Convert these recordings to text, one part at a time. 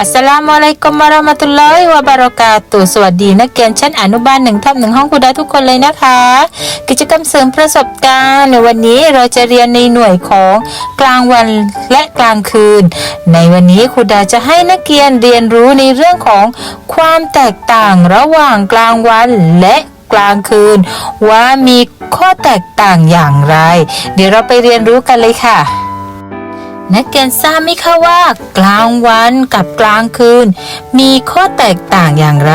อัสสลามุอะลัยกุมวะเราะมะตุลลอฮิวะบะเราะกาตุสวัสดีนักเรียนชั้นอนุบาลหนึ่งทับหนึ่งห้องคุณดาทุกคนเลยนะคะ กิจกรรมเสริมประสบการณ์ในวันนี้เราจะเรียนในหน่วยของกลางวันและกลางคืน ในวันนี้ครูดาจะให้นักเรียนเรียนรู้ในเรื่องของความแตกต่างระหว่างกลางวันและกลางคืน ว่ามีข้อแตกต่างอย่างไร เดี๋ยวเราไปเรียนรู้กันเลยค่ะ นักเรียนทราบไหมคะว่ากลางวันกับกลางคืน มีข้อแตกต่างอย่างไร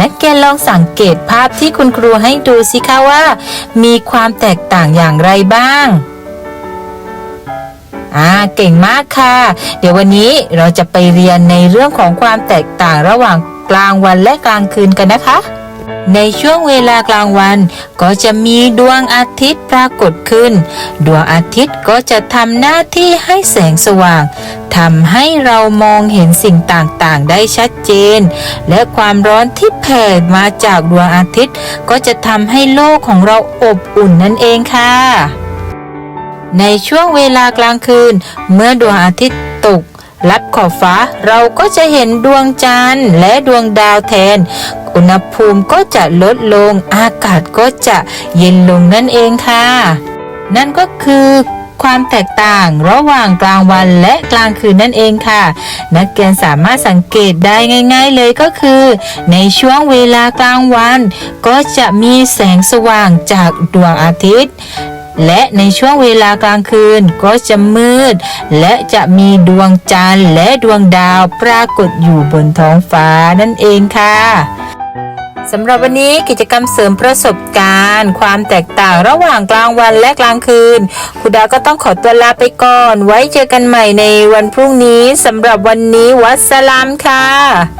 นักเรียนลองสังเกตภาพที่คุณครูให้ดูสิคะว่า มีความแตกต่างอย่างไรบ้างอ่าเก่งมากค่ะ เดี๋ยววันนี้เราจะไปเรียนในเรื่องของความแตกต่างระหว่างกลางวันและกลางคืนกันนะคะ ในช่วงเวลากลางวัน ก็จะมีดวงอาทิตย์ปรากฏขึ้น ดวงอาทิตย์ก็จะทำหน้าที่ให้แสงสว่างทำให้เรามองเห็นสิ่งต่างๆ ได้ชัดเจน และความร้อนที่แผ่มาจากดวงอาทิตย์ ก็จะทำให้โลกของเราอบอุ่นนั่นเองค่ะ ในช่วงเวลากลางคืน เมื่อดวงอาทิตย์ตก ลับขอบฟ้าเราก็จะเห็นดวงจันทร์และดวงดาวแทน อุณหภูมิก็จะลดลง อากาศก็จะเย็นลงนั่นเองค่ะ นั่นก็คือความแตกต่างระหว่างกลางวันและกลางคืนนั่นเองค่ะ นักเรียนสามารถสังเกตได้ง่าย ๆเลยก็คือ ในช่วงเวลากลางวัน ก็จะมีแสงสว่างจากดวงอาทิตย์ และในช่วงเวลากลางคืนก็จะมืด และจะมีดวงจันทร์และดวงดาวปรากฏอยู่บนท้องฟ้านั่นเองค่ะสำหรับวันนี้กิจกรรมเสริมประสบการณ์ ความแตกต่างระหว่างกลางวันและกลางคืนครูดาก็ต้องขอตัวลาไปก่อน ไว้เจอกันใหม่ในวันพรุ่งนี้สำหรับวันนี้วัสสลามค่ะ